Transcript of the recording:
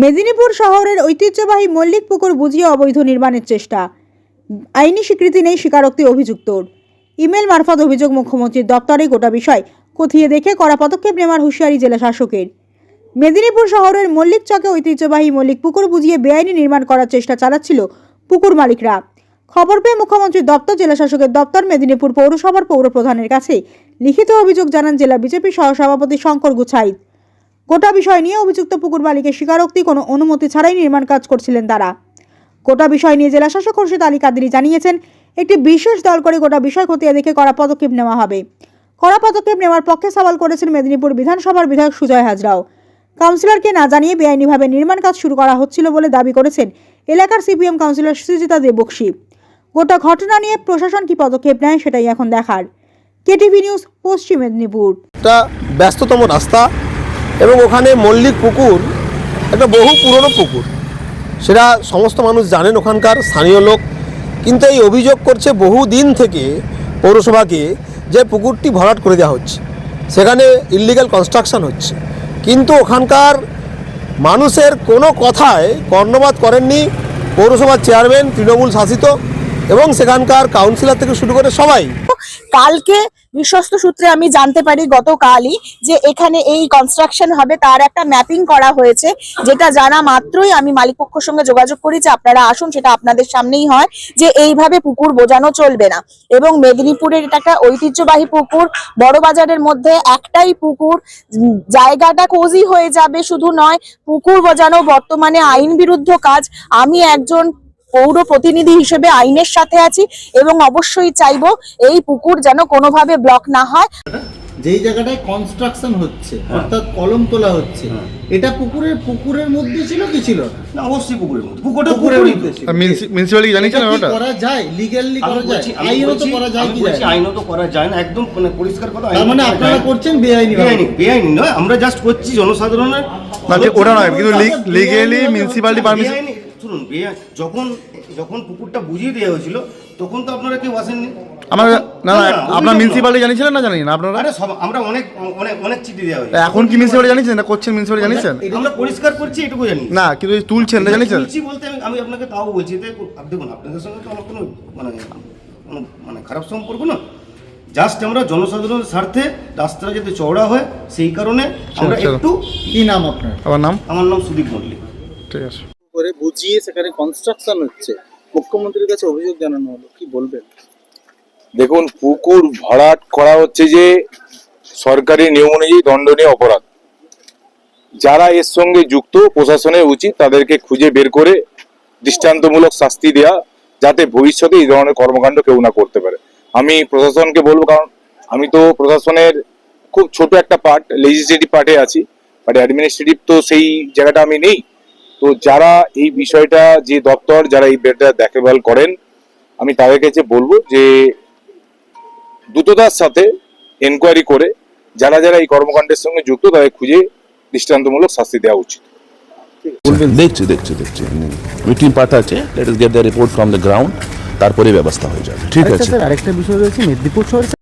মেদিনীপুর শহরের ঐতিহ্যবাহী মল্লিক পুকুর বুঝিয়ে অবৈধ নির্মাণের চেষ্টা। আইনি স্বীকৃতি নেই স্বীকারোক্তি অভিযুক্তর। ইমেল মারফত অভিযোগ মুখ্যমন্ত্রীর দপ্তরে গোটা বিষয় খতিয়ে দেখে কড়া পদক্ষেপ নেওয়ার হুঁশিয়ারি জেলা শাসকের। মেদিনীপুর শহরের মল্লিক চকে ঐতিহ্যবাহী মল্লিক পুকুর বুঝিয়ে বেআইনি নির্মাণ করার চেষ্টা চালাচ্ছিল পুকুর মালিকরা। খবর পেয়ে মুখ্যমন্ত্রীর দপ্তর, জেলা শাসকের দপ্তর, মেদিনীপুর পৌরসভার পৌর প্রধানের কাছে লিখিত অভিযোগ জানান জেলা বিজেপি সহসভাপতি শঙ্কর গুছাইত। গোটা বিষয় নিয়ে অভিযুক্ত পুকুর মালিকের স্বীকারোক্তি, কোনো অনুমতি ছাড়াই নির্মাণ কাজ করছিলেন তারা। গোটা বিষয় নিয়ে জেলা শাসক খোরশেদ আলী কাদিরি জানিয়েছেন, একটি বিশেষ দল করে গোটা বিষয় খতিয়ে দেখে কড়া পদক্ষেপ নেওয়া হবে। কড়া পদক্ষেপ নেওয়ার পক্ষে সওয়াল করেছেন মেদিনীপুর বিধানসভার বিধায়ক সুজয় হাজরাও। কাউন্সিলরকে না জানিয়ে বেআইনিভাবে নির্মাণ কাজ শুরু করা হচ্ছিল বলে দাবি করেছেন এলাকার সিপিএম কাউন্সিলর সুজিতা দেববক্সি। গোটা ঘটনা নিয়ে প্রশাসন কি পদক্ষেপ নেয় সেটাই এখন দেখার। কেটিভি নিউজ, পশ্চিম মেদিনীপুর। ব্যস্ততম রাস্তা এবং ওখানে মল্লিক পুকুর, একটা বহু পুরনো পুকুর। সেটা সমস্ত মানুষ জানেন ওখানকার স্থানীয় লোক। কিন্তু এই অভিযোগ করছে বহু দিন থেকে পৌরসভাকে যে পুকুরটি ভরাট করে দেওয়া হচ্ছে। সেখানে ইলিগাল কনস্ট্রাকশন হচ্ছে। কিন্তু ওখানকার মানুষের কোনো কথায় কর্ণপাত করেননি পৌরসভার চেয়ারম্যান তৃণমূল শাসিত এবং সেখানকার কাউন্সিলর থেকে শুরু করে সবাই। কালকে বিশ্বস্ত সূত্রে আমি জানতে পারি গতকালই যে এখানে এই কনস্ট্রাকশন হবে, তার একটা ম্যাপিং করা হয়েছে, যেটা জানা মাত্রই আমি মালিকপক্ষের সঙ্গে যোগাযোগ করি যে আপনারা আসুন, সেটা আপনাদের সামনেই হয় যে এইভাবে পুকুর বোঝানো চলবে না। এবং মেদিনীপুরের এটা একটা ঐতিহ্যবাহী পুকুর, বড় বাজারের মধ্যে একটাই পুকুর, জায়গাটা কোজি হয়ে যাবে শুধু নয়, পুকুর বোঝানো বর্তমানে আইন বিরুদ্ধ কাজ। আমি একজন পৌর প্রতিনিধি হিসেবে আইনের সাথে আছি এবং অবশ্যই চাইব এই পুকুর যেন কোনোভাবে ব্লক না হয়। যেই জায়গাটায় কনস্ট্রাকশন হচ্ছে অর্থাৎ কলম তোলা হচ্ছে এটা পুকুরের পুকুরের মধ্যে ছিল কি ছিল? না? না অবশ্যই পুকুরের মধ্যে। পুকুরটা পুকুরের মধ্যে ছিল। মিউনিসিপালিটি জানিয়েছেন এটা কি ওটা করা যায়? লিগ্যালি করা যায়? আইনত করা যায় কি যায়? আইনত করা যায় না। একদম মানে পরিষ্কার কথা তার মানে আপনারা করছেন বেআইনি বেআইনি বেআইনি নয় আমরা জাস্ট করছি জনসাধারণের না ওটা নয় কিন্তু লিগেলি মিউনিসিপালিটি পারমিশন শুনুন বেআই- যখন যখন পুকুরটা বুঝিয়ে দেওয়া হয়েছিল তখন তো আপনারা কেউ আসেননি। আমার না না আপনার মিউনিসিপালিটি জানিয়েছিলেন না জানি না আপনারা? আরে সব আমরা অনেক অনেক অনেক চিঠি দেওয়া হয়েছে। এখন কি মিউনিসিপালিটি জানিয়েছেন? না করছেন মিউনিসিপালিটি জানিয়েছেন? আমরা পরিষ্কার করছি এটুকু জানি না কিন্তু তুলছেন না জানিয়েছেন? বলছি বলতে আমি আমি আপনাকে তাও বলছি যে দেখুন আপনাদের সঙ্গে তো আমার কোনো মানে কোনো মানে খারাপ সম্পর্ক না। জাস্ট আমরা জনসাধারণের স্বার্থে রাস্তাটা যাতে চওড়া হয় সেই কারণে আমরা একটু কি নাম আপনার? আমার নাম? আমার নাম সুদীপ মল্লিক। ঠিক আছে। করে বুঝিয়ে সেখানে কনস্ট্রাকশন হচ্ছে। মুখ্যমন্ত্রীর কাছে অভিযোগ জানানো হলো। কি বলবেন? দেখুন, পুকুর ভরাট করা হচ্ছে যে সরকারি নিয়ম অনুযায়ী দণ্ডনীয় অপরাধ। যারা এর সঙ্গে যুক্ত, প্রশাসনের উচিত তাদেরকে খুঁজে বের করে দৃষ্টান্তমূলক শাস্তি দেওয়া যাতে ভবিষ্যতে এই ধরনের কর্মকাণ্ড কেউ না করতে পারে। আমি প্রশাসনকে বলব, কারণ আমি তো প্রশাসনের খুব ছোট একটা পার্ট লেজিসলেটিভ পার্টে আছি বাট অ্যাডমিনিস্ট্রেটিভ তো সেই জায়গাটা আমি নেই। তো যারা এই বিষয়টা যে দপ্তর যারা এই বেডটা দেখভাল করেন আমি তাদের কাছে বলব যে দ্রুততার সাথে এনকোয়ারি করে যারা যারা এই কর্মকাণ্ডের সঙ্গে যুক্ত তাদের খুঁজে দৃষ্টান্তমূলক শাস্তি দেওয়া উচিত। দেখছি দেখছি দেখছি। মিটিং পাঠাচ্ছে let us get the report from the ground তারপরে ব্যবস্থা হয়ে যাবে। ঠিক আছে। আরেকটা বিষয় রয়েছে মেদিনীপুর শহরে